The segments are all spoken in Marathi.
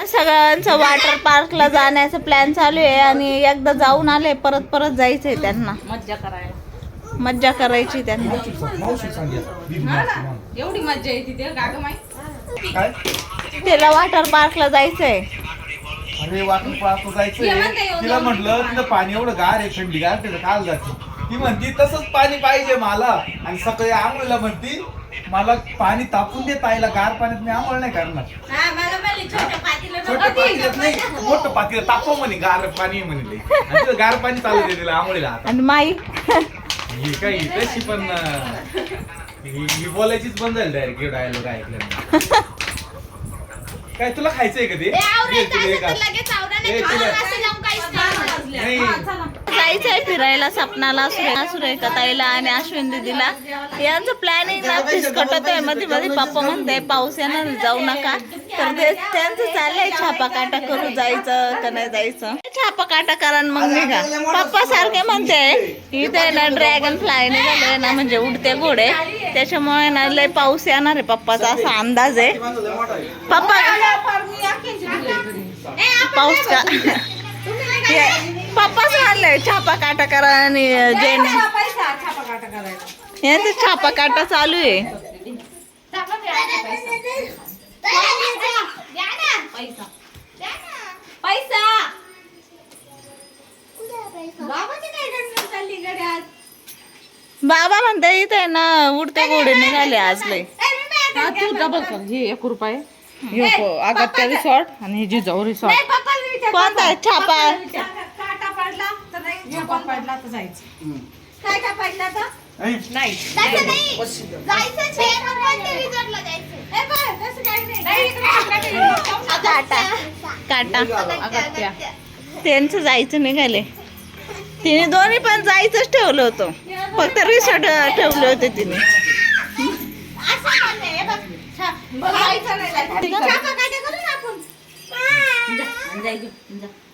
ना सगळ्यांचं वॉटर पार्कला जाण्याचा प्लॅन चालू आहे आणि एकदा जाऊन आले परत परत जायचंय त्यांना. मज्जा करायला. मज्जा करायची त्यांना. एवढी मज्जा येते ते गाग माहिती? काय? त्याला वॉटर पार्कला जायचंय. अरे वाटून पाहतो जायचंय. तिला म्हटलं तिथं पाणी एवढं गार आहे थंडी गार तिथं काल जाते ती म्हणती तसंच पाणी पाहिजे मला. आणि सकाळी आंघोळीला म्हणती मला पाणी तापून दे ताईला गार पाण्यात मी आंघोळ नाही करणार. छोटं पातेल्यात नाही मोठं पातेलं तापव म्हणे गार पाणी म्हणे. आणि गार पाणी चालू दे तिला आंघोळीला आता. आणि माई? ही काय तशी पण अं, ही ही बोलायचीच बंद झाली डायरेक्ट डायलॉग ऐकल्यानंतर काय तुला खायचंय का ते? एक तुला- नाही. जायचंय फिरायला सपनाला सुरे सुरेखा ताईला आणि अश्विन दिदीला. यांचं प्लॅनिंग फिसकटत आहे मध्ये मध्ये पप्पा म्हणते पाऊस येणार जाऊ नका. तर ते त्यांचं चाललंय छापा काटा करू जायचं का नाही जायचं. छापा काटा करा मग निघा. पप्पा सारखे म्हणते इथे ना ड्रॅगन फ्लाय निघाले ना म्हणजे उडते घोडे. त्याच्यामुळे ना लय पाऊस येणार आहे पप्पाचा असा अंदाज आहे. पप्पा पाऊस का? पप्पाच आणलंय छापा काटा करा आणि जैन पैसा छापा काटा करायला. यांचं छापा काटा चालू आहे. पैसा. पैसा. बाबाची काय गणगण चालली गड्या आज? बाबा म्हणते इथे ना उडते घोडे निघाले आज लय तू डबल कर. हे एक रुपये. हे अगत्या रिसॉर्ट आणि हे जिजाऊ रिसॉर्ट कोणता आहे? छापा. पडला तर नाही पडला. तर जायचं. काय काय पडला तर? नाही. नाही. ए, बरं, तसं काही नाही. नाही, इकडे काटा. येईल. काटा. काटा अगत्या. त्यांचं जायचं निघाले. तिने दोन्ही पण जायचंच ठेवलं होतं. फक्त रिसॉर्ट ठेवले होते तिने. जायचं नाही, जायचं. छापा काटा करू ना आपण. जा, जा, जा, जा, जा.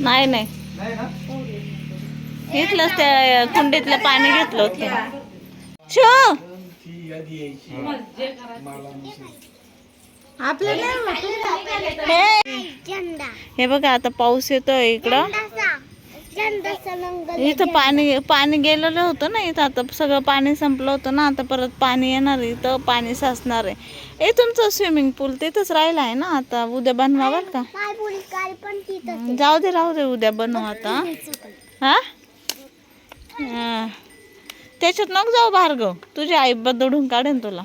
नाही. नाही. इथलंच त्या कुंडीतलं पाणी घेतलं होतं. शो हे. हे बघा आता पाऊस येतोय इकडं. इथं पाणी पाणी गेलेलं होतं ना इथं. आता सगळं पाणी संपलं होतं ना आता परत पाणी येणार आहे, इथं पाणी साचणार आहे. ए तुमचं स्विमिंग पूल तिथंच राहिलं आहे ना? आता उद्या बनवा बरं का जाऊ दे राहू दे उद्या बनवू आता. हा. त्याच्यात नको जाऊ भार्गव. तुझी आई बदडून काढेन तुला.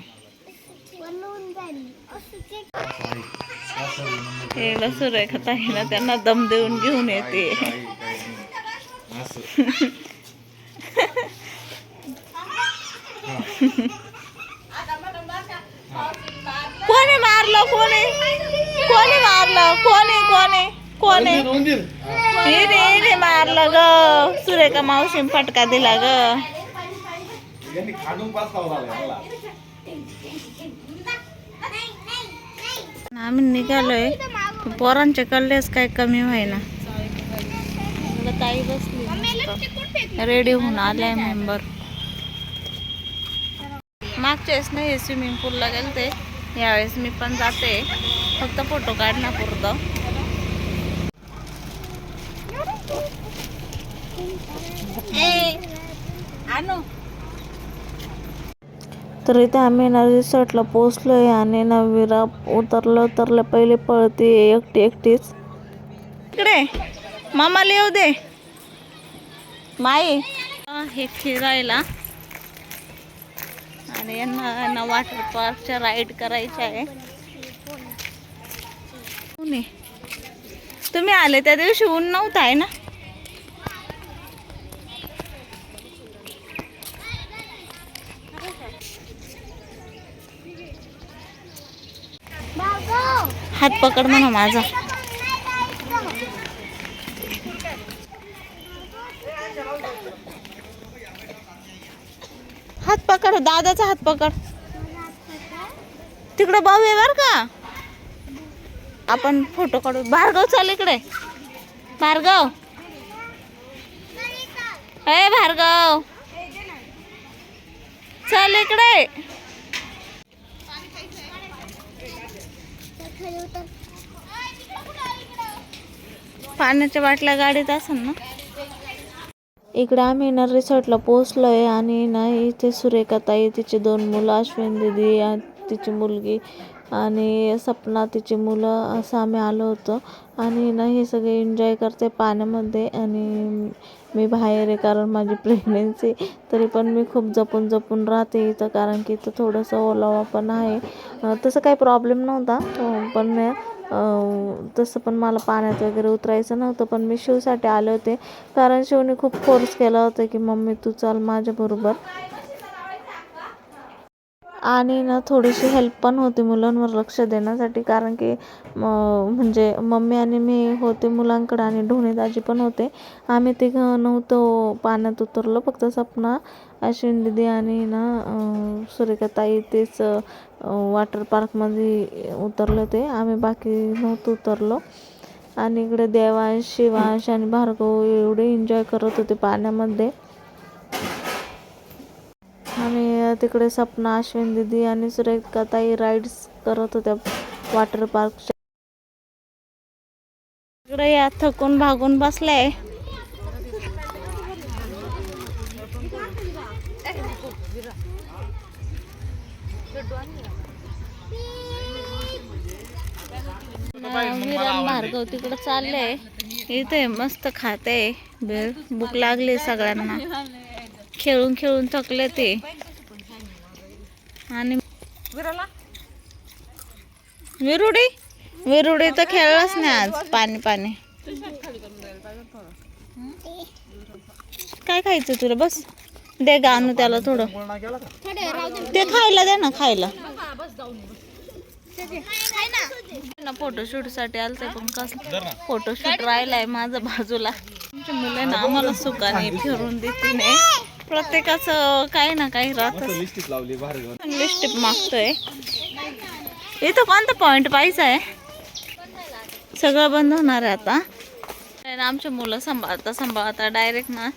हे सुरेखा ताई ना त्यांना दम देऊन घेऊन येते. कोणी मारलं कोणी? कोणी मारलं? कोणी कोणी? कोणी? हिने हिने मारलं ग. सुरेखा मावशी फटका दिला ग. आम्ही निघालोय. पोरांचे कल्लेच काय कमी व्हायना. ताई बसली. रेडी होऊन आलाय मेंबर. मागच्या वेळेस नाही स्विमिंग पूलला गेलते. यावेळेस मी पण जाते. फक्त फोटो काढण्यापुरतं आणू. तर इथे आम्ही ना रिसॉर्टला पोचलोय आणि ना विरा उतरलं उतरलं. पहिले पळते एकटी एकटीच. इकडे. मामाला येऊ दे. माई हे फिरायला. आणि यांना ना वॉटर पार्कच्या राईड करायच्या आहे. तुम्ही आले त्या दिवशी ऊन नव्हतं आहे ना? हात पकड म्हणा माझा. हात पकड दादाचा हात पकड. तिकडे भाऊ आहे बर का? आपण फोटो काढू. भार्गव चाल इकडे. भार्गव. ए भार्गव. चल इकडे. पाण्याच्या बाटल्या गाडीत असेल ना? इकडे आम्ही ना रिसॉर्टला पोहोचलो आहे आणि ना इथे सुरेखाताई तिचे तिची दोन मुलं अश्विन दिदी तिची मुलगी आणि सपना तिची मुलं असं आम्ही आलो होतो. आणि ना हे सगळे एन्जॉय करते पाण्यामध्ये आणि मी बाहेर आहे कारण माझी प्रेग्नेन्सी तरी पण मी खूप जपून जपून राहते इथं कारण की इथं थोडंसं ओलावा पण आहे. तसं काही प्रॉब्लेम नव्हता पण तसं पण मला पाण्यात वगैरे उतरायचं नव्हतं पण मी शिवसाठी आले होते. कारण शिवने खूप फोर्स केला होता की मम्मी तू चाल माझ्याबरोबर. आणि ना थोडीशी हेल्प पण होती मुलांवर लक्ष देण्यासाठी. कारण की म- म्हणजे मम्मी आणि मी होते मुलांकडे आणि ढोणे दाजी पण होते. आम्ही तिघं नव्हतो पाण्यात उतरलो फक्त सपना अश्विन दिदी आणि ना सुरेखाताई तेच वॉटर पार्कमध्ये उतरले होते. आम्ही बाकी नव्हतो उतरलो. आणि इकडे देवांश शिवांश आणि भार्गव एवढे एन्जॉय करत होते पाण्यामध्ये. आम्ही तिकडे सपना अश्विन दिदी आणि सुरेखा ताई राईड्स करत होत्या वॉटर पार्कच्या इकडे या थकून भागून बसलाय. विराम भार्गव तिकडे चालले इथे मस्त खाते. भूक लागली सगळ्यांना. खेळून खेळून थकले ते. आणि विरुडी? विरुडी तर खेळलाच नाही आज पाणी पाणी. काय खायचं तुला? बस. दे गाणं त्याला थोडं. ते खायला दे ना खायला. ना फोटोशूटसाठी आलते पण कसं फोटोशूट राहिलाय माझं बाजूला. आमच्या मुलांना आम्हाला सुखाने फिरून देते नाही प्रत्येकाचं काही ना काही राहत लावली लिस्टिप मागतोय. इथं कोणता पॉइंट पाहिजे आहे सगळं बंद होणार आहे आता. आमचे मुलं सांभाळता सांभाळता डायरेक्ट ना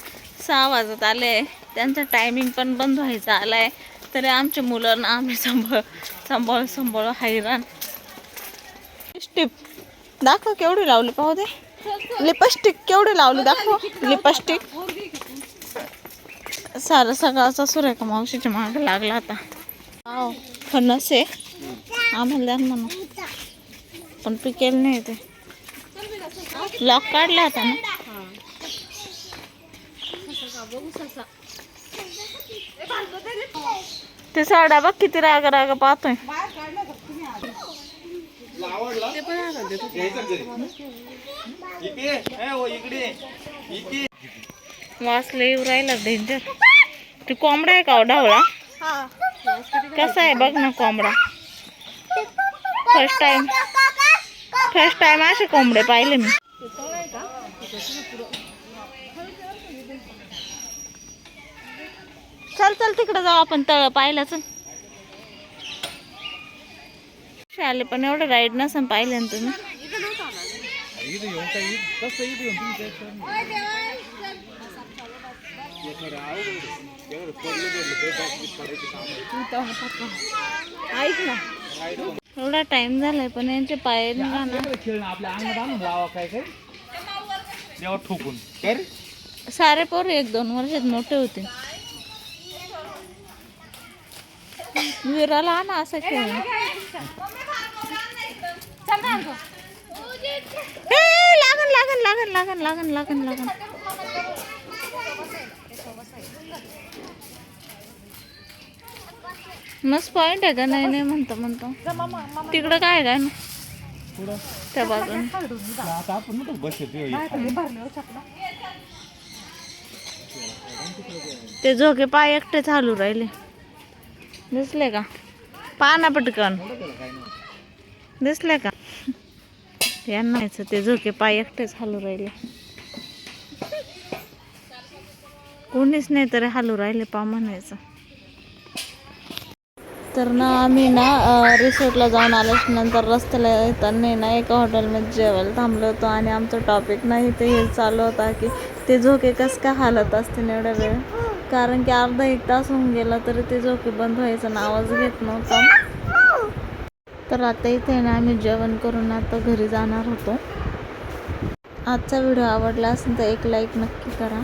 सहा वाजत आले. त्यांचं टायमिंग पण बंद व्हायचं आलाय. तरी आमचे मुलं ना आम्ही सांभाळ सांभाळ सांभाळ हैराण. लिपस्टिक दाखव केवढी लावली पाहू दे. लिपस्टिक केवढी लावली दाखव. लिपस्टिक सारं सगळाचा सुरेखा मावशीच्या मागे लागला आता. फणस आहे. आम्हाला द्या ना म्हणून पण पिकेल नाही ते. लॉक काढला होता ना? ते साड्या बघ किती राग राग पाहतोय. इकडे. वासले येऊ राहिला डेंजर ते कोंबडा आहे का हो ढवळा? कसा आहे बघ ना कोंबडा. फर्स्ट टाइम फर्स्ट टाइम असे कोंबडे पाहिले मी. चल चल तिकडे जाऊ आपण तळ पाहिलं चल आले पण एवढं राईड नसन पाहिलं ना तुम्ही. ऐक ना एवढा टाइम झालाय पण यांचे पाय खेळणं आपल्या आणून लावा काय काय ठोकून सारे पोरं एक दोन वर्षात मोठे होते. विराला आणा असं खेळ. लागन लागन लागन लागन लागन लागन लागन. मस्त पॉइंट आहे का? नाही नाही म्हणतो म्हणतो. तिकडं काय काय ना त्या बाजून. आता आपण बस ते झोके पाय एकटे चालू राहिले. दिसले का? पाना पटकन. दिसले का? यांना ते झोके पाय एकटे चालू राहिले. कोणीच नाही तरी हालू राहिले पा म्हणायचं. तर ना आम्ही ना रिसोर्टला रिसॉर्टला जाऊन आल्याच्यानंतर रस्त्याला येताना ना एका हॉटेलमध्ये जेवायला थांबलो होतो आणि आमचं टॉपिक नाही ते हे चालू होता की ते झोके कसं काय हालत असतील एवढ्या वेळ? कारण की अर्धा एक तास होऊन गेला तरी ते झोके बंद व्हायचा नावच घेत नव्हता. तर आता इथे ना आम्ही जेवण करून आता घरी जाणार होतो. आजचा व्हिडिओ आवडला असेल तर एक लाईक नक्की करा.